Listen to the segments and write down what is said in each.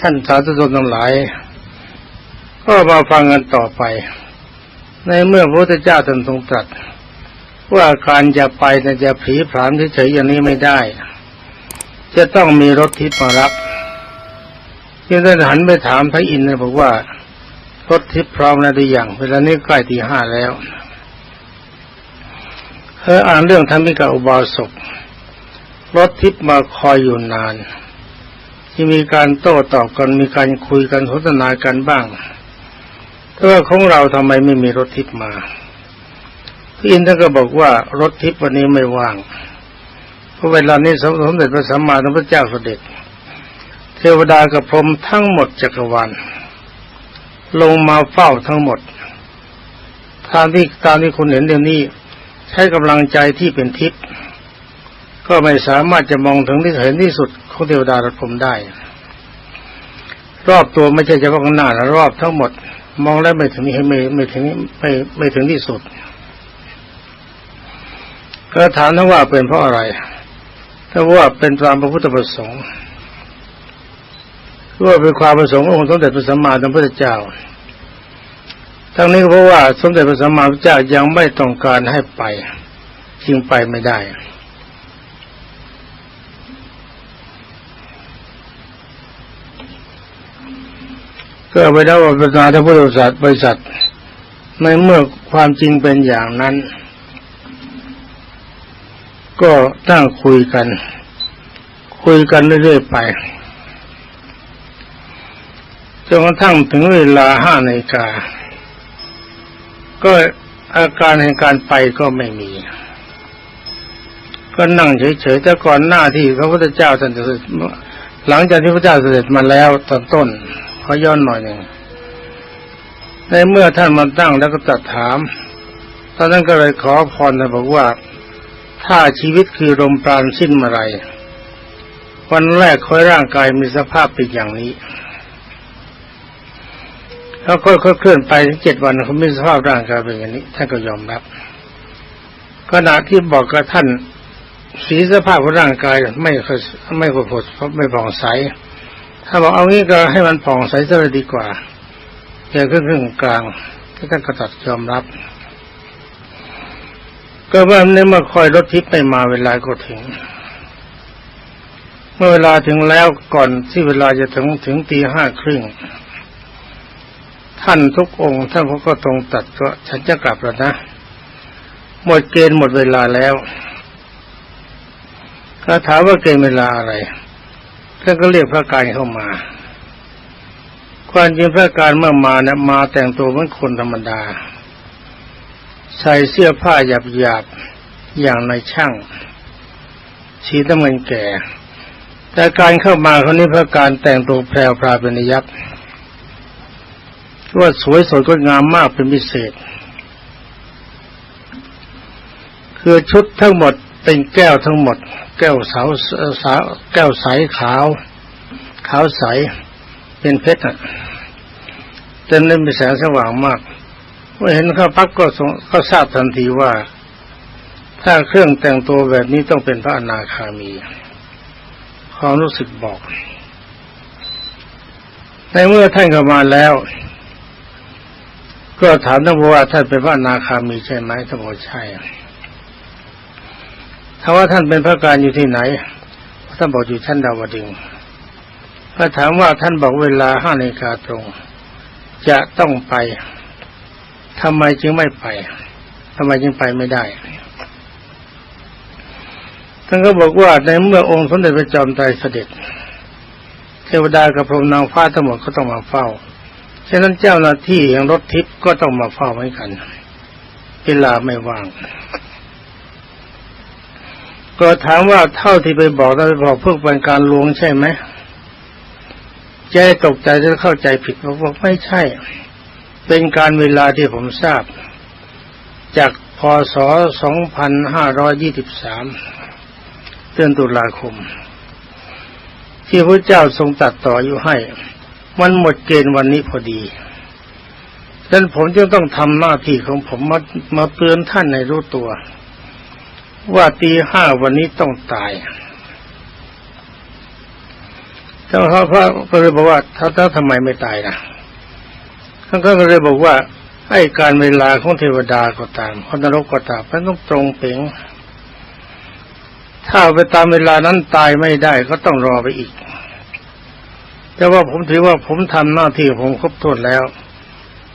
ท่านสาธุชนทั้งหลาย ก็มาฟังกันต่อไป ในเมื่อพระพุทธเจ้าท่านทรงตรัสว่าการจะไปนะจะผีผามเฉยๆอย่างนี้ไม่ได้ จะต้องมีรถทิพย์มารับจึงได้หันไปถามพระอินทร์บอกว่ารถทิพย์พร้อมแล้วหรือยังเวลานี้ใกล้ที่ห้าแล้วเธออ่านเรื่องธรรมิกาอุบาสกรถทิพย์มาคอยอยู่นาน ที่มีการโต้ตอบกันมีการคุยกันสนทนากันบ้างแต่ว่าของเราทำไมไม่มีรถทิพย์มาพี่อินท่านก็บอกว่ารถทิพย์วันนี้ไม่ว่างเพราะเวลานี้สมเด็จพระสัมมาสัมพุทธเจ้าเสด็จ เทวดากับพรหมทั้งหมดจักรวาลลงมาเฝ้าทั้งหมดตามที่ตามที่คุณเห็นเดี๋ยวนี้ ใช้กำลังใจที่เป็นทิพย์ ก็ไม่สามารถจะมองถึงที่เห็นที่สุดของเทวดาและพรมได้ รอบตัวไม่ใช่เฉพาะข้างหน้านะรอบทั้งหมด มองแล้วไม่ถึงนี้ไม่ไม่ถึงไม่ไม่ถึงที่สุด ก็ถามท่านว่าเป็นเพราะอะไรถ้าว่าเป็นตามพระพุทธประสงค์ว่าเป็นความประสงค์ขององค์สมเด็จพระสัมมาสัมพุทธเจ้า ทั้งนี้เพราะว่าสมเด็จพระสัมมาสัมพุทธเจ้ายังไม่ต้องการให้ไปจึงไปไม่ได้ ก็ไปได้ว่าประธานพุทธบริษัทบริษัท ในเมื่อความจริงเป็นอย่างนั้น ก็ตั้งคุยกัน คุยกันเรื่อยๆไปจนกระทั่งถึงเวลาห้านาฬิกา ก็อาการแห่งการไปก็ไม่มี ก็นั่งเฉยๆแต่ก่อนหน้าที่พระพุทธเจ้าท่านจะหลังจากที่พระเจ้าเสด็จมาแล้วตอนต้น ขอย้อนหน่อยหนึ่งในเมื่อท่านมาตั้งแล้วก็ตรัสถามตอนนั้นก็เลยขอพรนะบอกว่า ถ้าชีวิตคือลมปราณสิ้นเมื่อไรวันแรกค่อยร่างกายมีสภาพเป็นอย่างนี้ แล้วค่อยๆเคลื่อนไปเจ็ดวันเขาไม่สภาพร่างกายเป็นอย่างนี้ ท่านก็ยอมรับขณะที่บอกกับท่านสีสภาพของร่างกายไม่ค่อยไม่ค่อยผดไม่ผ่องใส ถ้าบอกเอางี้ก็ให้มันผ่องใสซะเลยดีกว่าอย่าขึ้นขึ้นกลางที่ท่านก็ตัดยอมรับ ก็ว่าในเมื่อคอยรถทิพย์ไปมาเวลาก็ถึง เมื่อเวลาถึงแล้วก่อนที่เวลาจะถึงถึงตีห้าครึ่งท่านทุกองค์ท่านเขาก็ตรงตัดก็ฉันจะกลับแล้วนะ หมดเกณฑ์หมดเวลาแล้วก็ถามว่าเกณฑ์เวลาอะไร ท่านก็เรียกพระกายเข้ามา ความจริงพระการเมื่อมาเนี่ยมาแต่งตัวเหมือนคนธรรมดา ใส่เสื้อผ้าหยาบหยาบอย่างในช่างสีตะเงินแก่ แต่การเข้ามาคนนี้พระการแต่งตัวแพรวพราเป็นยับว่าสวยสดงดงามมากเป็นพิเศษ คือชุดทั้งหมดเป็นแก้วทั้งหมด แก้วสาวสาวแก้วใสขาว ขาวใส เป็นเพชรอะเต็มเลยมีแสงสว่างมากเมื่อเห็นเขาพักก็ก็ทราบทันทีว่า ถ้าเครื่องแต่งตัวแบบนี้ต้องเป็นพระอนาคามีความรู้สึกบอก ในเมื่อท่านเข้ามาแล้ว ก็ถามท่านว่าท่านเป็นพระอนาคามีใช่ไหมท่านบอกใช่ ถ้าว่าท่านเป็นพระการอยู่ที่ไหนท่านบอกอยู่ชั้นดาวดึงก็ถามว่าท่านบอกเวลาห้านาฬิกาตรง จะต้องไปทำไมจึงไม่ไปทำไมจึงไปไม่ได้ท่านก็บอกว่าในเมื่อองค์สมเด็จพระจอมไตรเสด็จ เทวดากับพรหมนางฟ้าทั้งหมดก็ต้องมาเฝ้าฉะนั้นเจ้าหน้าที่อย่างรถทิพย์ก็ต้องมาเฝ้าไว้กัน เวลาไม่ว่าง ก็ถามว่าเท่าที่ไปบอกเราไปบอกเพื่อเป็นการลวงใช่ไหมใจตกใจจะเข้าใจผิดบอกไม่ใช่ เป็นการเวลาที่ผมทราบ จากพศ 2523 เดือนตุลาคม ที่พระเจ้าทรงตัดต่ออยู่ให้ มันหมดเกณฑ์วันนี้พอดีดังนั้นผมจึงต้องทำหน้าที่ของผมมามาเตือนท่านในรู้ตัว ว่าตีห้าวันนี้ต้องตายเจ้าพระพระก็เลยบอกว่าถ้าถ้าทำไมไม่ตายนะท่านก็เลยบอกว่าไอ้การเวลาของเทวดาก็ตามคนนรกก็ตามมันต้องตรงเป่งถ้าไปตามเวลานั้นตายไม่ได้ก็ต้องรอไปอีก แต่ว่าผมถือว่าผมทำหน้าที่ผมครบถ้วนแล้ว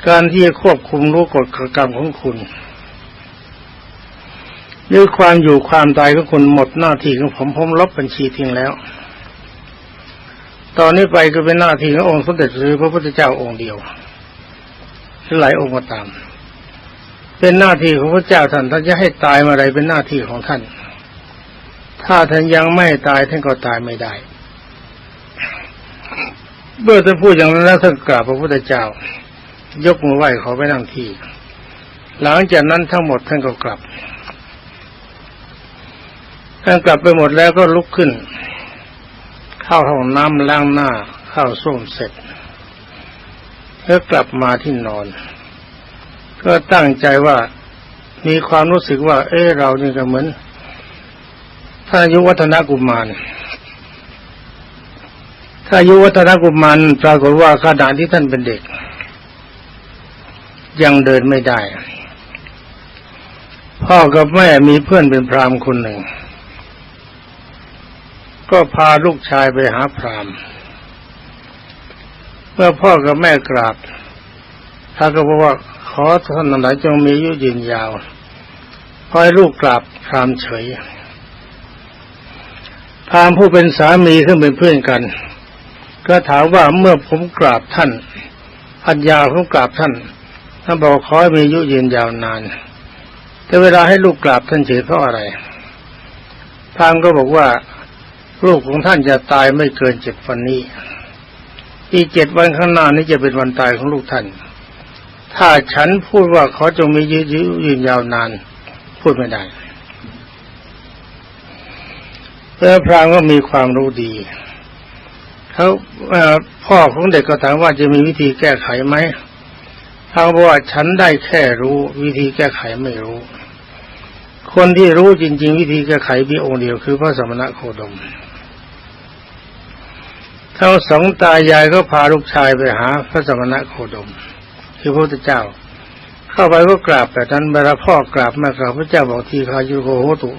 การที่จะควบคุมรู้กฎกรรมของคุณ ด้วยความอยู่ความตายของคุณหมดหน้าที่ของผมผมลบบัญชีทิ้งแล้ว ตอนนี้ไปก็เป็นหน้าที่ขององค์สมเด็จหรือพระพุทธเจ้าองค์เดียวหรือหลายองค์ก็ตาม เป็นหน้าที่ของพระเจ้าท่านท่านจะให้ตายเมื่อไรเป็นหน้าที่ของท่าน ถ้าท่านยังไม่ตายท่านก็ตายไม่ได้เมื่อท่านพูดอย่างนั้นแล้วท่านกราบพระพุทธเจ้า ยกมือไหว้ขอไปนั่งที่ หลังจากนั้นทั้งหมดท่านก็กลับ ท่านกลับไปหมดแล้วก็ลุกขึ้น เข้าห้องน้ำล้างหน้า เข้าส้วมเสร็จแล้วกลับมาที่นอน ก็ตั้งใจว่ามีความรู้สึกว่า เออเรานี่ก็เหมือนท่ายุวัฒนกุมาร ถ้าอายุวัฒนกุมารปรากฏว่าขณะที่ท่านเป็นเด็ก ยังเดินไม่ได้ พ่อกับแม่มีเพื่อนเป็นพราหมณ์คนหนึ่ง ก็พาลูกชายไปหาพราหมณ์เมื่อพ่อกับแม่กราบท่านก็บอกว่าขอท่านหลายจงมีอายุยืนยาวพอให้ลูกกราบพราหมณ์เฉยพราหมณ์ผู้เป็นสามีซึ่งเป็นเพื่อนกัน ก็ถามว่าเมื่อผมกราบท่านพัญญาผมกราบท่านท่านบอกขอให้มีอายุยืนยาวนาน แต่เวลาให้ลูกกราบท่านเฉยเพราะอะไรพราหมณ์ก็บอกว่า ลูกของท่านจะตายไม่เกินเจ็ดวันนี้ อีกเจ็ดวันข้างหน้านี้จะเป็นวันตายของลูกท่าน ถ้าฉันพูดว่าขอจงมียืนยืนยาวนาน พูดไม่ได้เพื่อพรามก็มีความรู้ดีเขาพ่อของเด็กก็ถามว่าจะมีวิธีแก้ไขไหมเขาบอกว่าฉันได้แค่รู้วิธีแก้ไขไม่รู้ คนที่รู้จริง ๆ วิธีแก้ไขมีองค์เดียวคือพระสมณะโคดม ทั้งสองตายายก็พาลูกชายไปหาพระสมณะโคดม คือพระพุทธเจ้า เข้าไปก็กราบแต่นั้นเวลาพ่อกราบแม่กราบพระเจ้าบอกทีคายุโกโหตุ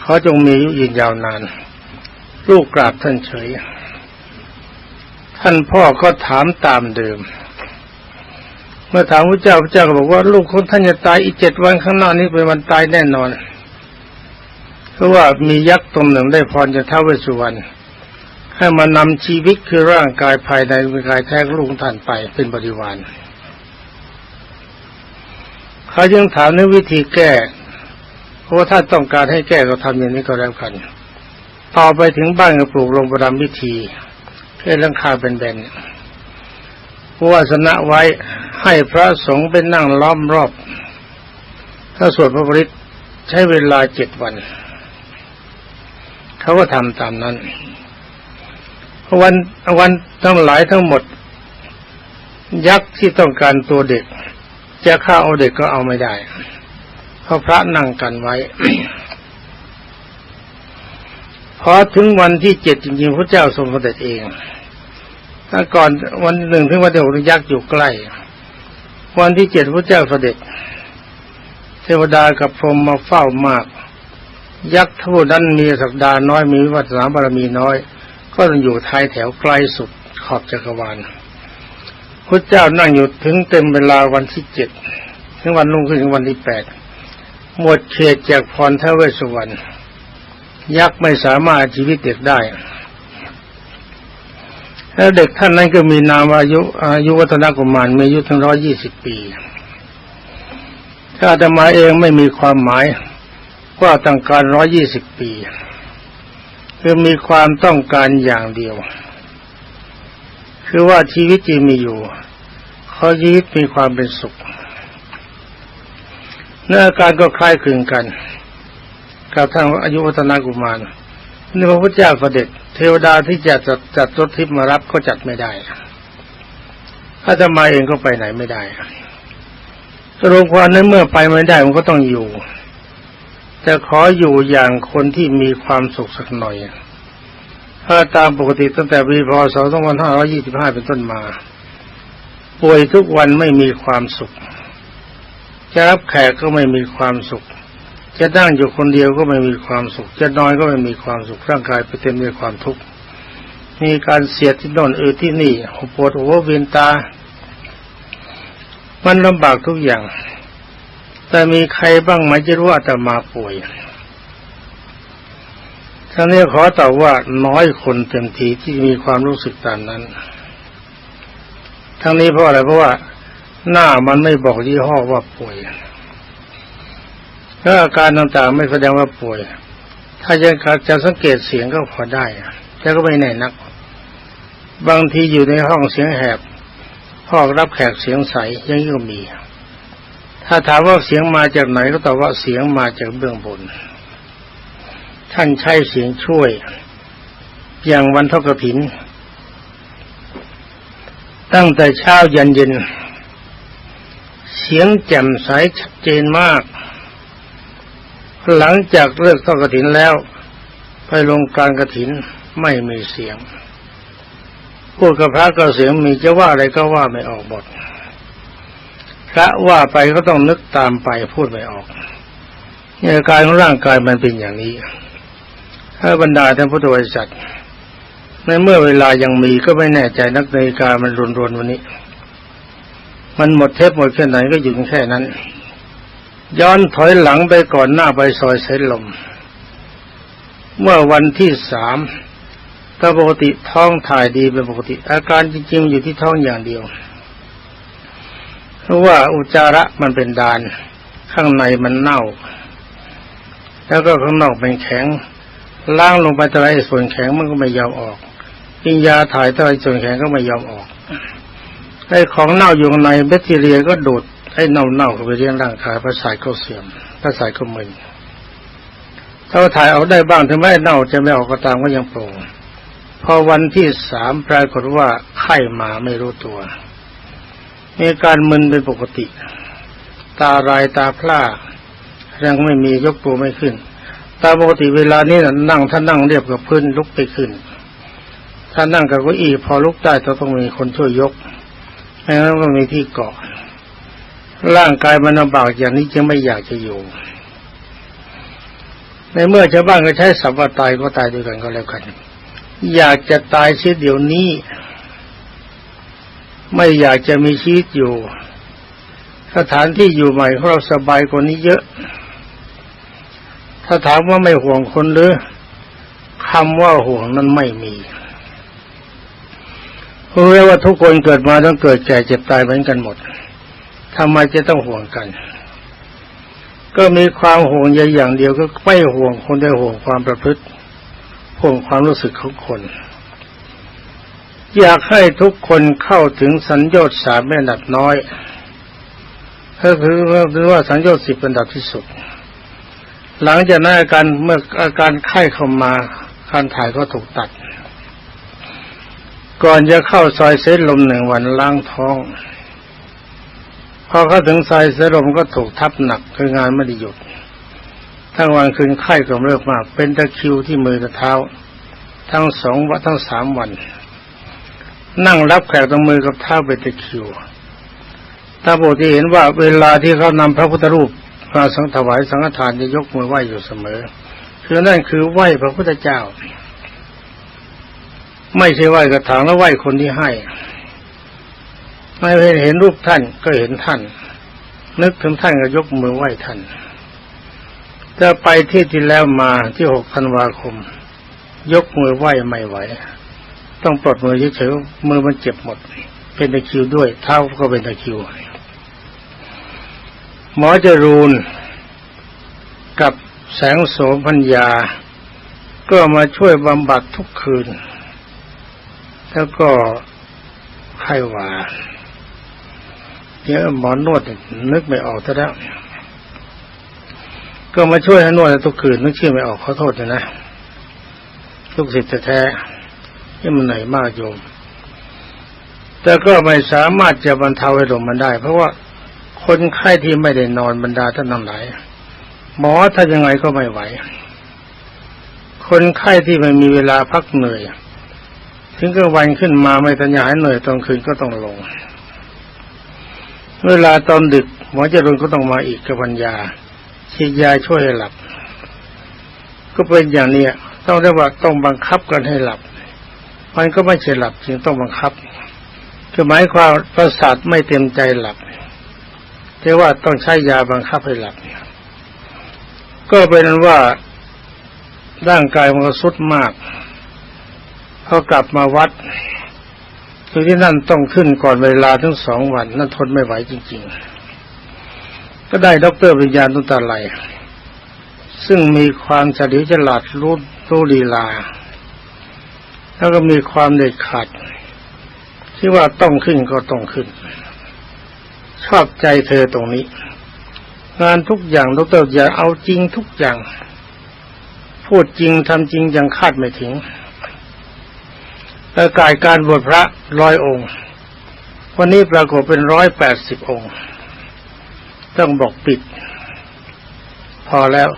เขาจงมีอายุยืนยาวนาน ลูกกราบท่านเฉย ท่านพ่อก็ถามตามเดิม เมื่อถามพระเจ้าพระเจ้าก็บอกว่า ลูกของท่านจะตายอีกเจ็ดวันข้างหน้านี้เป็นวันตายแน่นอน เพราะว่ามียักษ์ตนหนึ่งได้พรจากท้าวเวสสุวรรณ ให้มานำชีวิตคือร่างกายภายในเป็นกายแท้ลูกท่านไปเป็นบริวารเขายังถามในวิธีแก้ เพราะว่าถ้าต้องการให้แก้ก็ทำอย่างนี้ก็แล้วกัน ต่อไปถึงบ้านก็ปลูกลงประดำวิธีเพื่อลังคาเป็นแบนวาสนะไว้ให้พระสงฆ์เป็นนั่งล้อมรอบ ถ้าสวดพระบริตใช้เวลาเจ็ดวัน เขาก็ทำตามนั้น วันวันทั้งหลายทั้งหมด ยักษ์ที่ต้องการตัวเด็ก จะฆ่าเอาเด็กก็เอาไม่ได้ เพราะพระนั่งกันไว้พอถึงวันที่เจ็ดจริงๆพระเจ้าทรงเสด็จเองถ้าก่อนวันหนึ่งถึงวันที่หกยักษ์อยู่ใกล้ วันที่เจ็ดพระเจ้าเสด็จ เทวดากับพรหมมาเฝ้ามาก ยักษ์ทูนั้นมีสักดาน้อยมีวัฒนาบารมีน้อย ก็อยู่ท้ายแถวไกลสุดขอบจักรวาลพระเจ้านั่งอยู่ถึงเต็มเวลาวันที่เจ็ดถึงวันลุ่งขึ้นถึงวันที่แปดหมดเขตจากพรทเวสสุวรรณยักษ์ไม่สามารถชีวิตเด็กได้แล้วเด็กท่านนั้นก็มีนามอายุอายุวัฒนกุมารมีอายุถึงร้อยี่สิบปีถ้าจะมาเองไม่มีความหมายว่าต้องการร้อยี่สิบปี คือมีความต้องการอย่างเดียว คือว่าชีวิตที่มีอยู่เขาชีวิตมีความเป็นสุขเนื้อการก็คล้ายคลึงกันกับทางอายุวัฒนากุมารนี่พระพุทธเจ้าเสด็จเทวดาที่จะจัดจัดรถทิพย์มารับก็จัดไม่ได้ถ้าจะมาเองก็ไปไหนไม่ได้รุปความนั้นเมื่อไปไม่ได้มันก็ต้องอยู่ แต่ขออยู่อย่างคนที่มีความสุขสักหน่อย ถ้าตามปกติตั้งแต่ปีพศ 2525 เป็นต้นมา ป่วยทุกวันไม่มีความสุข จะรับแขกก็ไม่มีความสุข จะนั่งอยู่คนเดียวก็ไม่มีความสุข จะนอนก็ไม่มีความสุข ร่างกายไปเต็มด้วยความทุกข์ มีการเสียดที่โน่นเออที่นี่ปวดหัวเวียนตา มันลำบากทุกอย่าง แต่มีใครบ้างไหมจะรู้ว่าอาตมาป่วยท่านนี้ขอตอบว่าน้อยคนเต็มทีที่มีความรู้สึกตามนั้น ทั้งนี้เพราะอะไรเพราะว่าหน้ามันไม่บอกยี่ห้อว่าป่วยถ้าอาการต่างๆไม่แสดงว่าป่วย ถ้าจะจะสังเกตเสียงก็พอได้แต่ก็ไม่แน่นัก บางทีอยู่ในห้องเสียงแหบพ่อรับแขกเสียงใสยังก็มี ถ้าถามว่าเสียงมาจากไหนก็ตอบว่าเสียงมาจากเบื้องบน ท่านใช้เสียงช่วย อย่างวันทกถิน ตั้งแต่เช้ายันเย็น เสียงแจ่มใสชัดเจนมาก หลังจากเลิกทอกถินแล้ว ไปลงการกถินไม่มีเสียงพูดกับพระก็เสียงมีจะว่าอะไรก็ว่าไม่ออกบท ระว่าไปก็ต้องนึกตามไปพูดไม่ออกเนี่ยการของร่างกายมันเป็นอย่างนี้ ถ้าบรรดาท่านพุทธบริษัทในเมื่อเวลายังมีก็ไม่แน่ใจนักนาฬิกามันรุนรนวันนี้ มันหมดเทปหมดแค่ไหนก็อยู่แค่นั้น ย้อนถอยหลังไปก่อนหน้าไปซอยเซลม เมื่อวันที่สามก็ปกติท้องถ่ายดีเป็นปกติ อาการจริง ๆ อยู่ที่ท้องอย่างเดียว ราะว่าอุจจาระมันเป็นดาน ข้างในมันเน่า แล้วก็ข้างนอกเป็นแข็งล้างลงไปแต่ไรส่วนแข็งมันก็ไม่ยอมออกกินยาถ่ายแต่ไรส่วนแข็งก็ไม่ยอมออกไอ้ของเน่าอยู่ในแบคทีเรียก็ดูดไอ้เน่าเข้าไปเลี้ยงร่างกายประสาทก็เสื่อมประสาทก็มึนถ้าถ่ายเอาได้บ้างถึงแม้เน่าจะไม่ออกก็ตามก็ยังโปร่งพอวันที่สามปรากฏว่าไข้มาไม่รู้ตัว มีการมึนเป็นปกติ ตารายตาพร่ายังไม่มียกตัวไม่ขึ้น ตาปกติเวลานี้นะนั่งถ้านั่งเรียบกับพื้นลุกไปขึ้น ถ้านั่งกับเก้าอี้พอลุกได้ต้องมีคนช่วยยกไม่งั้นก็มีที่เกาะ ร่างกายมันลำบากอย่างนี้จึงไม่อยากจะอยู่ ในเมื่อชาวบ้านก็ใช้สัพว่าตายก็ตายด้วยกันก็แล้วกัน อยากจะตายเสียเดี๋ยวนี้ ไม่อยากจะมีชีวิตอยู่ สถานที่อยู่ใหม่ของเราสบายกว่านี้เยอะ ถ้าถามว่าไม่ห่วงคนหรือคำว่าห่วงนั้นไม่มีรู้แล้วว่าทุกคนเกิดมาต้องเกิดแก่เจ็บตายเหมือนกันหมดทำไมจะต้องห่วงกัน ก็มีความห่วงใยอย่างเดียวก็ไม่ห่วงคนได้ห่วงความประพฤติห่วงความรู้สึกของคน อยากให้ทุกคนเข้าถึงสัญญาสามเป็นอันดับน้อยก็คือคือว่าสัญญาสิบเป็นอันดับที่สุด หลังจากนั้นอาการเมื่ออาการไข้เข้ามาการถ่ายก็ถูกตัด ก่อนจะเข้าซอยเซลมหนึ่งวันล้างท้อง พอเข้าถึงซอยเซลมก็ถูกทับหนักคืองานไม่ได้หยุดทั้งวันคืนไข้ก็เริ่มมากเป็นตะคิวที่มือตะเท้า ทั้งสองวันทั้งสามวัน นั่งรับแขกตรงมือกับเท้าเป็นตะคิวถ้าโบที่เห็นว่าเวลาที่เขานำพระพุทธรูปมาสังถวายสังฆทานจะยกมือไหว้อยู่เสมอ คือนั่นคือไหว้พระพุทธเจ้า ไม่ใช่ไหว้กระถางแล้วไหว้คนที่ให้ ไม่เห็นรูปท่านก็เห็นท่าน นึกถึงท่านก็ยกมือไหว้ท่านจะไปที่ที่แล้วมาที่หกธันวาคม ยกมือไหว้ไม่ไหว ต้องปลดมือเฉยๆมือมันเจ็บหมด เป็นตะคิวด้วย เท้าก็เป็นตะคิว หมอจรูนกับแสงโสมพัญญา ก็มาช่วยบำบัดทุกคืน แล้วก็ไข้หวาเนี่ยหมอนวดนึกไม่ออกซะแล้วก็มาช่วยให้นวดทุกคืนนึกชื่อไม่ออกขอโทษนะลูกศิษย์แท้ ๆที่มันไหน่อยมากโยม แต่ก็ไม่สามารถจะบรรเทาให้ลมมันได้ เพราะว่าคนไข้ที่ไม่ได้นอนบรรดาท่านทั้งหลายหมอถ้ายังไงก็ไม่ไหว คนไข้ที่ไม่มีเวลาพักเหนื่อย ถึงกลางวันขึ้นมาไม่ทันยายเหนื่อยตอนคืนก็ต้องลง เวลาตอนดึกหมอจรุนก็ต้องมาอีกกับพัญญาฉีดยาช่วยให้หลับ ก็เป็นอย่างนี้ต้องเรียกว่าต้องบังคับกันให้หลับ มันก็ไม่ใช่หลับจึงต้องบังคับ คือหมายความประสาทไม่เต็มใจหลับแต่ว่าต้องใช้ยาบังคับให้หลับ ก็เป็นว่าร่างกายมันก็สุดมากพอกลับมาวัดคือที่นั่นต้องขึ้นก่อนเวลาทั้งสองวัน นั่นทนไม่ไหวจริง ๆ ก็ได้ด็อกเตอร์วิญญาณตุตาไลซึ่งมีความเฉลียวฉลาดรู้รู้ลีลา แล้วก็มีความเด็ดขาดที่ว่าต้องขึ้นก็ต้องขึ้น ชอบใจเธอตรงนี้ งานทุกอย่างดรอย่าเอาจริงทุกอย่าง พูดจริงทำจริงยังคาดไม่ถึงประกาศการบวชพระร้อยองค์ วันนี้ปรากฏเป็นร้อยแปดสิบองค์ ต้องบอกปิด พอแล้ว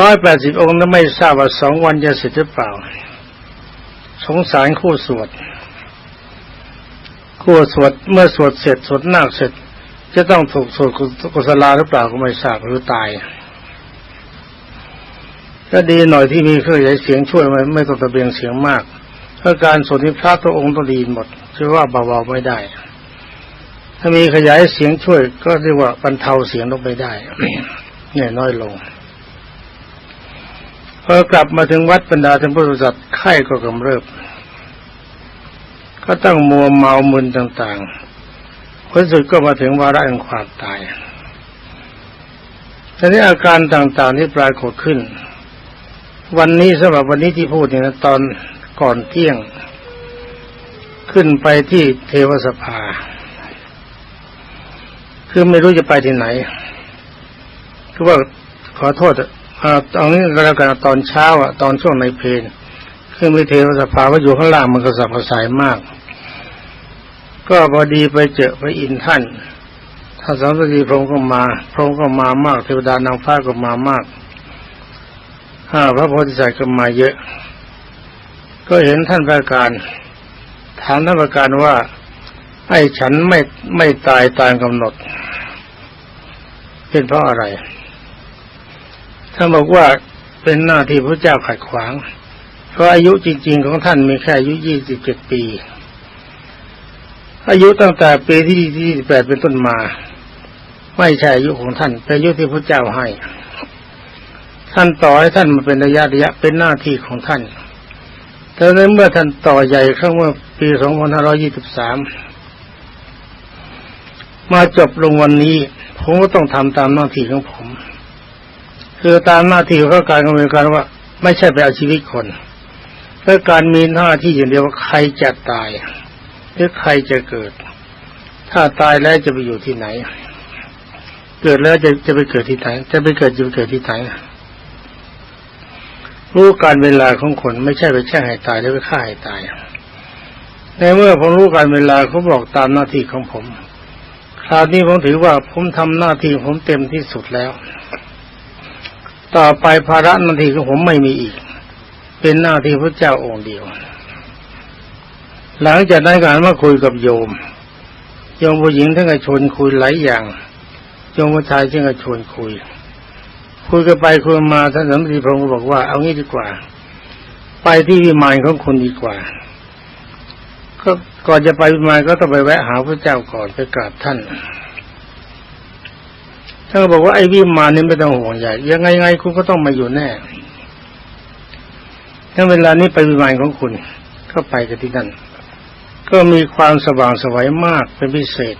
ร้อยแปดสิบองค์นั้นไม่ทราบว่าสองวันจะเสร็จหรือเปล่า สงสารคู่สวด คู่สวดเมื่อสวดเสร็จสวดนาคเสร็จ จะต้องถูกสวดกุศลาหรือเปล่าก็ไม่ทราบหรือตายก็ดีหน่อยที่มีเครื่องขยายเสียงช่วยไม่ไม่ต้องตะเบียงเสียงมากเพราะการสวดนี้พระตัวองค์ต้องดีหมดชื่อว่าเบาๆไม่ได้ ถ้ามีขยายเสียงช่วยก็เรียกว่าบรรเทาเสียงลงไปได้เนี่ยน้อยลง พอกลับมาถึงวัดบรรดาท่านผู้สัตว์ไข้ก็กำเริบ ก็ต้องมัวเมามึนต่างๆผลสุดก็มาถึงวาระแห่งความตายทีนี้อาการต่างๆที่ปรากฏขึ้น วันนี้สำหรับวันนี้ที่พูดเนี่ยนะตอนก่อนเที่ยง ขึ้นไปที่เทวสภา คือไม่รู้จะไปที่ไหน คือว่าขอโทษ ตอนนี้ก็แล้วกันตอนเช้าอะตอนช่วงในเพลนขึ้นไปเทวสภาว่าอยู่ข้างล่างมันกระสับกระส่ายมาก ก็พอดีไปเจอไปอินท่านท่านสัมสดีพระองค์ก็มา พระองค์ก็มามาก เทวดานางฟ้าก็มามากห้าพระโพธิสัตว์ก็มาเยอะ ก็เห็นท่านประการถามท่านประการว่า ไอ้ฉันไม่ไม่ตายตามกำหนด เป็นเพราะอะไร ท่านบอกว่าเป็นหน้าที่พระเจ้าขัดขวาง เพราะอายุจริง ๆ ของท่านมีแค่อายุยี่สิบเจ็ดปี อายุตั้งแต่ปีที่ยี่สิบแปดเป็นต้นมา ไม่ใช่อายุของท่าน เป็นอายุที่พระเจ้าให้ ท่านต่อให้ท่านมาเป็นระยะระยะเป็นหน้าที่ของท่านแต่ในเมื่อท่านต่อใหญ่ข้าเมื่อปีสองพันห้าร้อยี่สิบสามมาจบลงวันนี้ ผมก็ต้องทำตามหน้าที่ของผม คือตามหน้าที่ของการกำเนิดการว่า ไม่ใช่ไปเอาชีวิตคนเพื่อการมีหน้าที่อย่างเดียวว่าใครจะตายหรือใครจะเกิด ถ้าตายแล้วจะไปอยู่ที่ไหน เกิดแล้วจะจะไปเกิดที่ไหนจะไปเกิดจะไปเกิดที่ไหนรู้การเวลาของคนไม่ใช่ไปแช่งให้ตายหรือไปฆ่าให้ตายในเมื่อผมรู้การเวลาเขาบอกตามหน้าที่ของผม คราวนี้ผมถือว่าผมทำหน้าที่ผมเต็มที่สุดแล้ว ต่อไปภาระหน้าที่ของผมไม่มีอีก เป็นหน้าที่พระเจ้าองค์เดียว หลังจากนั้นการมาคุยกับโยม โยมผู้หญิงท่านก็ชวนคุยหลายอย่าง โยมผู้ชายท่านก็ชวนคุย คุยกันไปคุยมาท่านสมเด็จพระองค์บอกว่าเอางี้ดีกว่า ไปที่วิมานของคุณดีกว่า ก็ก่อนจะไปวิมานก็ต้องไปแวะหาพระเจ้าก่อนไปกราบท่าน ท่านบอกว่าไอ้วิมานนี่ไม่ต้องห่วงใหญ่ยังไงไงคุณก็ต้องมาอยู่แน่ถ้าเวลานี้ไปวิมานของคุณก็ไปกันที่นั่นก็มีความสว่างสวัยมากเป็นพิเศษ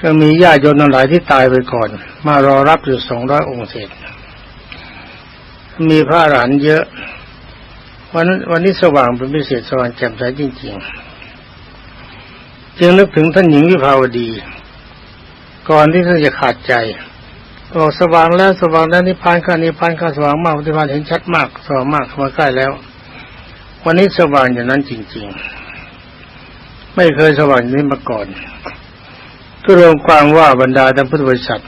ก็มีญาติโยมหลายที่ตายไปก่อน มารอรับอยู่สองร้อยองค์เศษมีพระอรหันเยอะ วันวันนี้สว่างเป็นพิเศษสว่างแจ่มใสจริง ๆ จึงนึกถึงท่านหญิงวิภาวดี ก่อนที่ท่านจะขาดใจบอกสว่างแล้วสว่างแล้วนิพพานข้านิพพานข้าสว่างมากนิพพานเห็นชัดมากสว่างมากมาใกล้แล้ว วันนี้สว่างอย่างนั้นจริง ๆ ไม่เคยสว่างอย่างนี้มาก่อนก็รวมความว่าบรรดาท่านพุทธบริษัท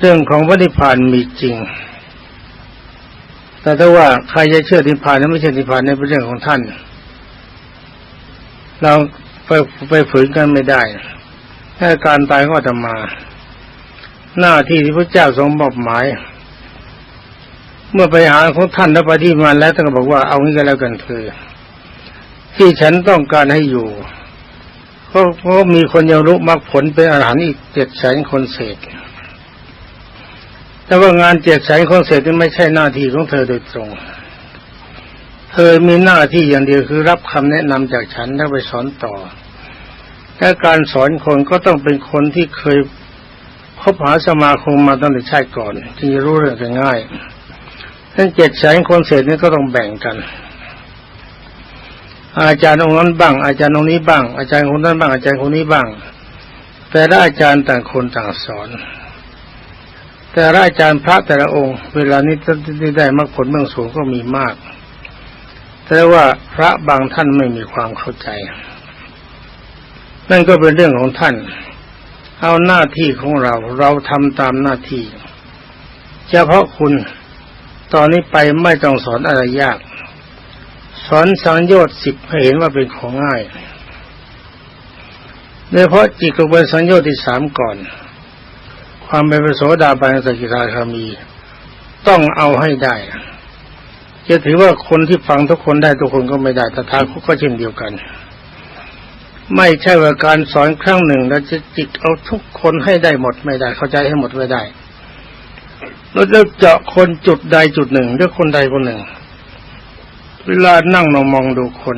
เรื่องของพระนิพพานมีจริง แต่ถ้าว่าใครจะเชื่อนิพพานหรือไม่เชื่อนิพพานในเป็นเรื่องของท่าน เราไปไปฝืนกันไม่ได้ ถ้าการตายก็จะมา หน้าที่ที่พระเจ้าทรงมอบหมาย เมื่อไปหาของท่านแล้วไปที่มาแล้วท่านก็บอกว่าเอางี้ก็แล้วกันคือ ที่ฉันต้องการให้อยู่เพราะเพราะมีคนยังรู้มรรคผลเป็นอาหารอีกเจ็ดแสนคนเศษแต่ว่างานเจ็ดแสนคนเศษนี่ไม่ใช่หน้าที่ของเธอโดยตรง เธอมีหน้าที่อย่างเดียวคือรับคำแนะนำจากฉันแล้วไปสอนต่อ และการสอนคนก็ต้องเป็นคนที่เคยคบหาสมาคมมาตั้งแต่ชาติก่อนจึงจะรู้เรื่องกันง่ายทั้งเจ็ดแสนคนเศษนี้ก็ต้องแบ่งกัน อาจารย์องค์นั้นบ้าง อาจารย์องค์นี้บ้าง อาจารย์คนนั้นบ้าง อาจารย์คนนี้บ้าง แต่ละอาจารย์ต่างคนต่างสอน แต่ละอาจารย์พระแต่ละองค์ เวลานี้ที่ได้มรรคผลเบื้องสูงก็มีมาก แต่ว่าพระบางท่านไม่มีความเข้าใจ นั่นก็เป็นเรื่องของท่าน เอาหน้าที่ของเราเราทำตามหน้าที่ เฉพาะคุณตอนนี้ไปไม่ต้องสอนอะไรยาก สอนสังโยชน์สิบให้เห็นว่าเป็นของง่ายโดยเพราะจิตก็เป็นสังโยชน์ที่สามก่อน ความเป็นพระโสดาบันสกิทาคามี ต้องเอาให้ได้ จะถือว่าคนที่ฟังทุกคนได้ทุกคนก็ไม่ได้แต่ทาคุก็เช่นเดียวกัน ไม่ใช่ว่าการสอนครั้งหนึ่งแล้วจะจิตเอาทุกคนให้ได้หมดไม่ได้ เข้าใจให้หมดไม่ได้เราจะเจาะคนจุดใดจุดหนึ่งหรือคนใดคนหนึ่ง เวลานั่งนองมองดูคน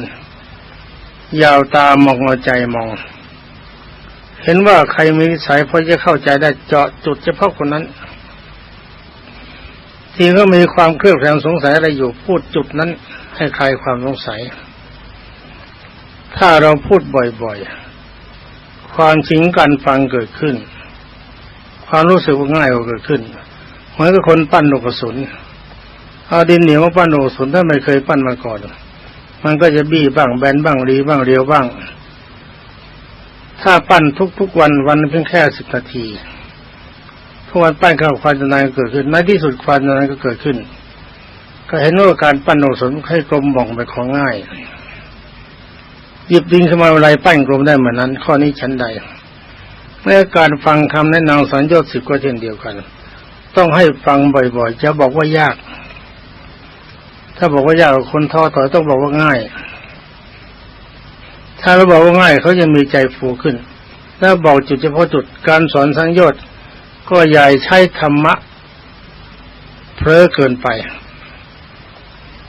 ยาวตามองเอาใจมอง เห็นว่าใครมีนิสัยพอจะเข้าใจได้เจาะจุดเฉพาะคนนั้น ทีก็มีความเครือบแคลงสงสัยอะไรอยู่พูดจุดนั้นให้ใครความสงสัย ถ้าเราพูดบ่อยๆ ความจริงการฟังเกิดขึ้น ความรู้สึกง่ายก็เกิดขึ้นเหมือนกับคนปั้นลูกกระสุนเอาดินเหนียวมาปั้นลูกกระสุนถ้าไม่เคยปั้นมาก่อน มันก็จะบี้บ้างแบนบ้างรีบ้างเรียวบ้าง ถ้าปั้นทุกๆวันวันเพียงแค่สิบนาทีทุกวันปั้นเข้าควันนานเกิดขึ้นในที่สุดควันนานก็เกิดขึ้น ก็เห็นว่าการปั้นลูกระสุนให้กลมบ่องไปของง่าย หยิบดินขึ้นมาอะไรปั้นกลมได้เหมือนนั้น ข้อนี้ชั้นใดเมื่อการฟังคำแนะนำสัญญาสิบก็เช่นเดียวกัน ต้องให้ฟังบ่อยๆ จะบอกว่ายาก ถ้าบอกว่ายากคนท้อถอยต้องบอกว่าง่าย ถ้าเราบอกว่าง่ายเขาจะมีใจฟูขึ้นแล้วบอกจุดเฉพาะจุดการสอนสังยชน์ก็ใหญ่ใช้ธรรมะเพลอเกินไป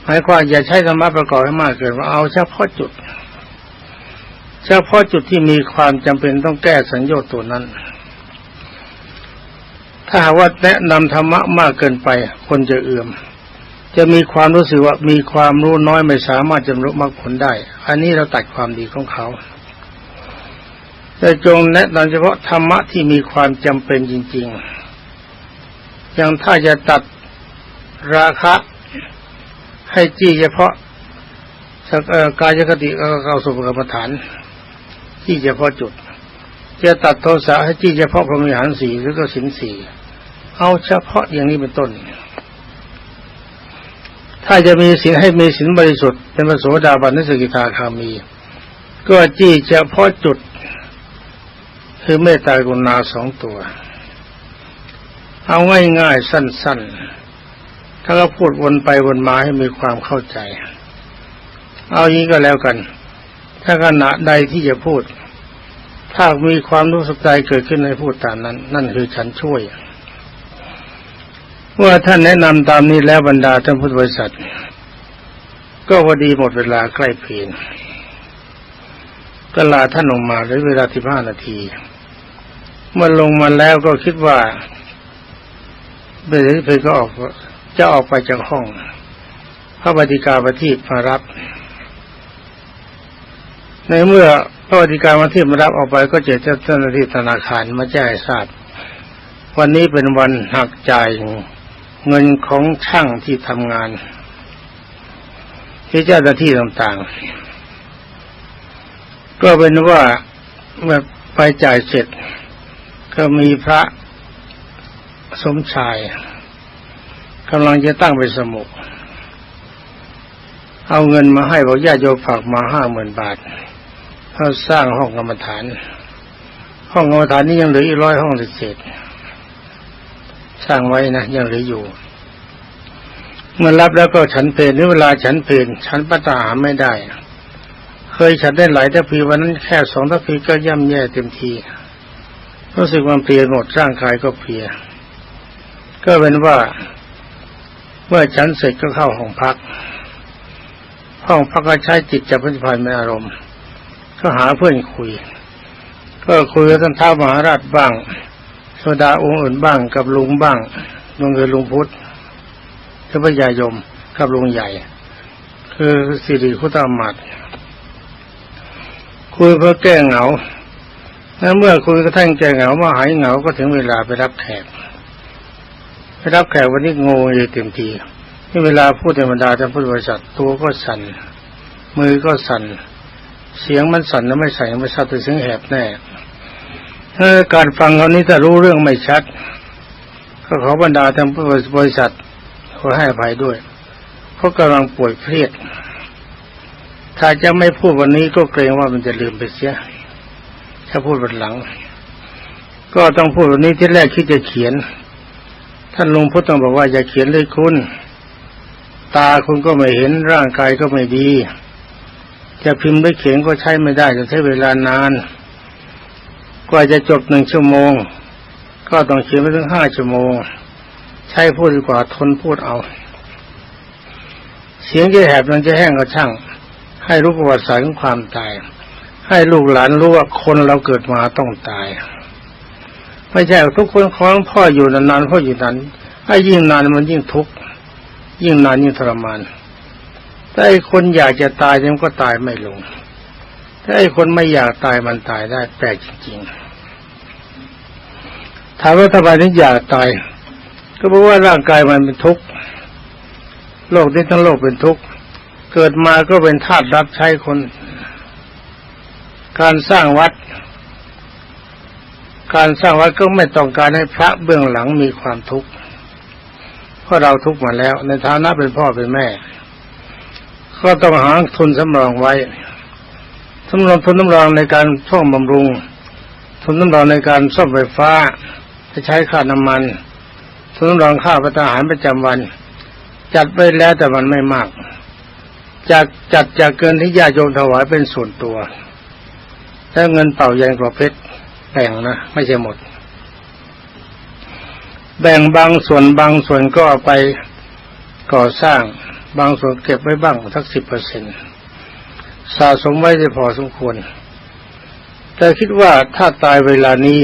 หมายความอย่าใช้ธรรมะประกอบให้มากเกินว่าเอาเฉพาะจุด เฉพาะจุดที่มีความจำเป็นต้องแก้สัญญาตัวนั้น ถ้าว่าแนะนำธรรมะมากเกินไป คนจะเอื่อม จะมีความรู้สึกว่ามีความรู้น้อยไม่สามารถจะรู้มรรคผลได้ อันนี้เราตัดความดีของเขาแต่จงแนะนำเฉพาะธรรมะที่มีความจำเป็นจริง ๆ อย่างถ้าจะตัดราคะ ให้จี้เฉพาะกายคติเข้าสุภกรรมฐาน ที่เฉพาะจุด จะตัดโทสะให้ที่เฉพาะพรหมิหารสี่หรือก็สินสี่เอาเฉพาะอย่างนี้เป็นต้น ถ้าจะมีสินให้มีสินบริสุทธิ์เป็นพระโสดาบันนิสกิทาคามี ก็จี้เฉพาะจุด คือเมตตากรุณาสองตัว เอาง่ายๆสั้น ๆ ถ้าก็พูดวนไปวนมาให้มีความเข้าใจ เอาอย่างนี้ก็แล้วกัน ถ้าขณะใดที่จะพูด ถ้ามีความรู้สึกใจเกิดขึ้นในพูดตามนั้น นั่นคือฉันช่วยว่าท่านแนะนำตามนี้แล้วบรรดาท่านพุทธบริษัท ก็พอดีหมดเวลาใกล้เพลนก็ลาท่านลงมาเหลือเวลาสิบห้านาที เมื่อลงมาแล้วก็คิดว่าเบลเพลก็ออกจะออกไปจากห้อง พระบดิกาประทีปมารับ ในเมื่อพระอธิการมาที่มารับออกไปก็เจอเจ้าหน้าที่ธนาคารมาแจ้งทราบวันนี้เป็นวันหักจ่ายเงินของช่างที่ทำงาน ที่เจ้าหน้าที่ต่างๆ ก็เป็นว่าเมื่อไปจ่ายเสร็จ ก็มีพระสมชายกำลังจะตั้งเป็นสมุก เอาเงินมาให้บอกญาติโยมฝากมาห้าหมื่นบาท เขาสร้างห้องกรรมฐาน ห้องกรรมฐานนี้ยังเหลืออีกร้อยห้องเศษสร้างไว้นะยังเหลืออยู่ เมื่อรับแล้วก็ฉันเพลนหรือเวลาฉันเพลนฉันปัตตาหาไม่ได้ เคยฉันได้หลายทัพพีวันนั้นแค่สองทัพพีก็ย่ำแย่เต็มทีรู้สึกว่าเพลียหมดร่างกายก็เพลีย ก็เป็นว่าเมื่อฉันเสร็จก็เข้าห้องพัก ห้องพักก็ใช้จิตจับพิพันธ์เป็นอารมณ์ ก็หาเพื่อนคุย ก็คุยกับท่านท้าวมหาราชบ้างโซดาองค์อื่นบ้างกับลุงบ้างลุงคือลุงพุทธคือพระยายมกับลุงใหญ่ คือสิริคุตามัดคุยเพื่อแก้เหงาแล้วเมื่อคุยกระทั่งแก้เหงามาหายเหงาก็ถึงเวลาไปรับแขกไปรับแขกวันนี้งงเลยเต็มทีที่เวลาพูดธรรมดาท่านพุทธบริษัทตัวก็สั่นมือก็สั่น เสียงมันสั่นแล้วไม่ใส่ไม่ชัดแต่เสียงแหบแน่ถ้าการฟังเขาวนี้ถ้ารู้เรื่องไม่ชัด ก็ขอบรรดาทานผู้บริษัทขอให้อภัยด้วยเพราะกำลังป่วยเครียด ถ้าจะไม่พูดวันนี้ก็เกรงว่ามันจะลืมไปเสีย ถ้าพูดวันหลัง ก็ต้องพูดวันนี้ที่แรกคิดจะเขียน ท่านลุงพุทธต้องบอกว่าอย่าเขียนเลยคุณ ตาคุณก็ไม่เห็นร่างกายก็ไม่ดี จะพิมพ์ด้วยเขียนก็ใช้ไม่ได้จะใช้เวลานาน กว่าจะจบหนึ่งชั่วโมง ก็ต้องเขียนไปถึงห้าชั่วโมง ใช้พูดดีกว่าทนพูดเอา เสียงจะแหบมันจะแห้งก็ช่าง ให้รู้ประวัติศาสตร์ของความตาย ให้ลูกหลานรู้ว่าคนเราเกิดมาต้องตาย ไม่ใช่ทุกคนคล้องพ่ออยู่นานๆพ่ออยู่นั้นให้ยิ่งนานมันยิ่งทุกข์ยิ่งนานยิ่งทรมาน ถ้าไอ้คนอยากจะตายมันก็ตายไม่ลง ถ้าไอ้คนไม่อยากตายมันตายได้แปลกจริงๆถามว่าทำไมถึงอยากตาย ก็เพราะว่าร่างกายมันเป็นทุกข์โลกนี้ทั้งโลกเป็นทุกข์เกิดมาก็เป็นทาสรับใช้คน การสร้างวัด การสร้างวัดก็ไม่ต้องการให้พระเบื้องหลังมีความทุกข์เพราะเราทุกข์มาแล้ว ในฐานะเป็นพ่อเป็นแม่ ก็ต้องหาทุนสำรองไว้สำรองทุนสำรองในการช่องบำรุง ทุนสำรองในการซ่อมไฟฟ้าจะใช้ค่าน้ำมัน ทุนสำรองค่าประทหารประจำวัน จัดไปแล้วแต่มันไม่มาก จากจัดจากเกินที่ญาติโยมถวายเป็นส่วนตัวถ้าเงินเป่ายันกว่าเพชรแบ่งนะ ไม่ใช่หมด แบ่งบางส่วนบางส่วนก็ไปก่อสร้าง บางส่วนเก็บไว้บ้างสักสิบเปอร์เซ็นสะสมไว้ได้พอสมควร แต่คิดว่าถ้าตายเวลานี้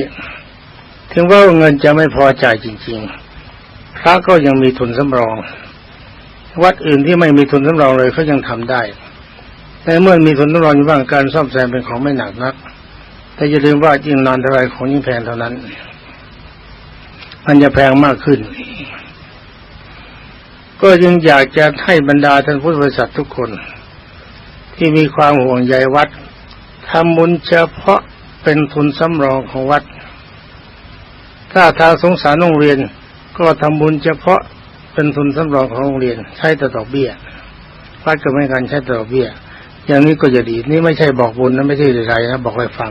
ถึงว่าเงินจะไม่พอจ่ายจริง ๆ พระก็ยังมีทุนสำรอง วัดอื่นที่ไม่มีทุนสำรองเลยเขายังทำได้ แต่เมื่อมีทุนสำรองอยู่บ้างการซ่อมแซมเป็นของไม่หนักนัก แต่อย่าลืมว่ายิ่งนานเท่าไรของยิ่งแพงเท่านั้น มันจะแพงมากขึ้น ก็ยังอยากจะให้บรรดาท่านพุทธบริษัททุกคน ที่มีความห่วงใยวัดทำบุญเฉพาะเป็นทุนสำรองของวัด ถ้าทางสงสารโรงเรียนก็ทำบุญเฉพาะเป็นทุนสำรองของโรงเรียน ใช้แต่ดอกเบี้ยวัดก็ไม่กันใช้แต่ดอกเบี้ย อย่างนี้ก็จะดี นี่ไม่ใช่บอกบุญนะไม่ใช่อะไรนะบอกให้ฟัง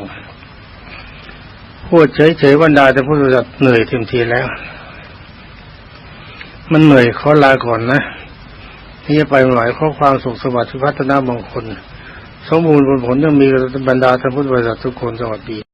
พูดเฉยๆบรรดาแต่ผู้จัดเหนื่อยเต็มทีแล้ว มันเหนื่อยขอลาก่อนนะที่จะไปหลายข้อความสุขสวัสดิ์พัฒนามงคล สมบูรณ์ผลผลต้องมีบรรดาท่านพุทธบริษัททุกคนสวัสดี